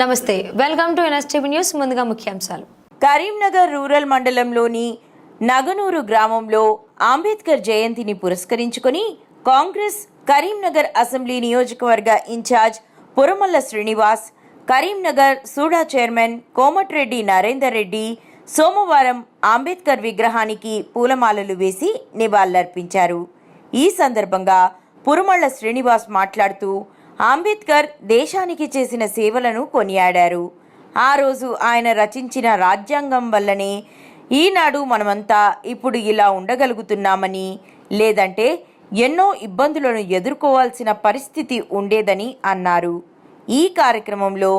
నమస్తే welcome to NSTV news ముందుగా ముఖ్యాంశాలు. కరీంనగర్ రూరల్ మండలంలోని నగనూరు గ్రామంలో అంబేద్కర్ జయంతిని పురస్కరించుకొని కాంగ్రెస్ కరీంనగర్ అసెంబ్లీ నియోజకవర్గ in charge Puramalla Srinivas Karimnagar SUDA chairman Komatireddy Narender Reddy సోమవారం అంబేద్కర్ విగ్రహానికి పూలమాలలు వేసి నివాళులర్పించారు. ఈ సందర్భంగా పురమళ్ళ శ్రీనివాస్ మాట్లాడుతూ అంబేద్కర్ దేశానికి చేసిన సేవలను కొనియాడారు. ఆ రోజు ఆయన రచించిన రాజ్యాంగం వల్లనే ఈనాడు మనమంతా ఇప్పుడు ఇలా ఉండగలుగుతున్నామని లేదంటే ఎన్నో ఇబ్బందులను ఎదుర్కోవాల్సిన పరిస్థితి ఉండేదని అన్నారు. ఈ కార్యక్రమంలో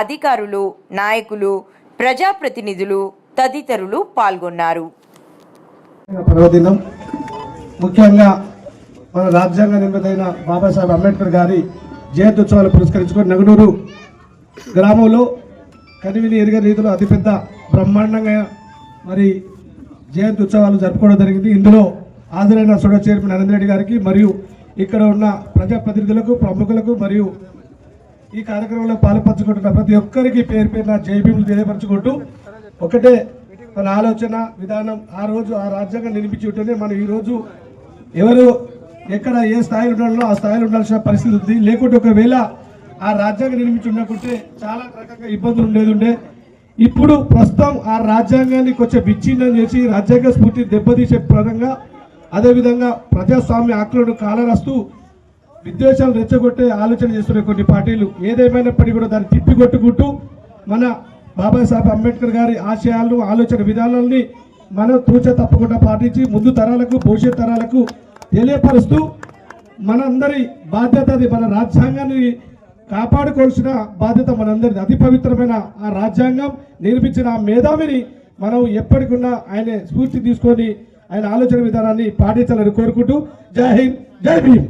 అధికారులు నాయకులు ప్రజాప్రతినిధులు తదితరులు పాల్గొన్నారు. పర్వదినం. ముఖ్యంగా మన రాజ్యాంగ నిర్మితైన బాబాసాహెబ్ అంబేద్కర్ గారి జయంత్యుత్సవాలు పురస్కరించుకొని నగనూరు గ్రామంలో కనివిని ఎరిగే రీతిలో అతిపెద్ద బ్రహ్మాండంగా మరి జయంతి ఉత్సవాలు జరుపుకోవడం జరిగింది. ఇందులో హాజరైన సుడ చైర్మన్ నరేంద్ర రెడ్డి గారికి మరియు ఇక్కడ ఉన్న ప్రజాప్రతినిధులకు ప్రముఖులకు మరియు ఈ కార్యక్రమంలో పాల్పంచుకుంటున్న ప్రతి ఒక్కరికి పేరు పేరున జైబీములు తెలియపరచుకుంటూ ఒకటే మన ఆలోచన విధానం ఆ రోజు ఆ రాజ్యాంగం నిర్మించి ఉంటేనే మనం ఈరోజు ఎవరు ఎక్కడ ఏ స్థాయిలో ఉండాలో ఆ స్థాయిలో ఉండాల్సిన పరిస్థితి ఉంది. లేకుంటే ఒకవేళ ఆ రాజ్యాంగం నిర్మించి ఉండకుంటే చాలా రకంగా ఇబ్బందులు ఉండేది ఉండే ఇప్పుడు ప్రస్తుతం ఆ రాజ్యాంగాన్ని కొంచెం విచ్ఛిన్నం చేసి రాజ్యాంగ స్ఫూర్తి దెబ్బతీసే పరంగా అదేవిధంగా ప్రజాస్వామ్య హక్కులను కాలరాస్తూ విద్వేషాలు రెచ్చగొట్టే ఆలోచన చేస్తున్న కొన్ని పార్టీలు ఏదేమైనప్పటికీ కూడా దాన్ని తిప్పికొట్టుకుంటూ మన బాబాసాహెబ్ అంబేద్కర్ గారి ఆశయాలను ఆలోచన విధానాలని మనం తూచ తప్పకుండా పాటించి ముందు తరాలకు భవిష్యత్ తరాలకు తెలియపరుస్తూ మనందరి బాధ్యత అది మన రాజ్యాంగాన్ని కాపాడుకోవాల్సిన బాధ్యత మనందరిది. అతి పవిత్రమైన ఆ రాజ్యాంగం నిర్మించిన ఆ మేధావిని మనం ఎప్పటికున్నా ఆయన స్ఫూర్తి తీసుకొని ఆయన ఆలోచన విధానాన్ని పాటించాలని కోరుకుంటూ జై హింద్ జై భీమ్.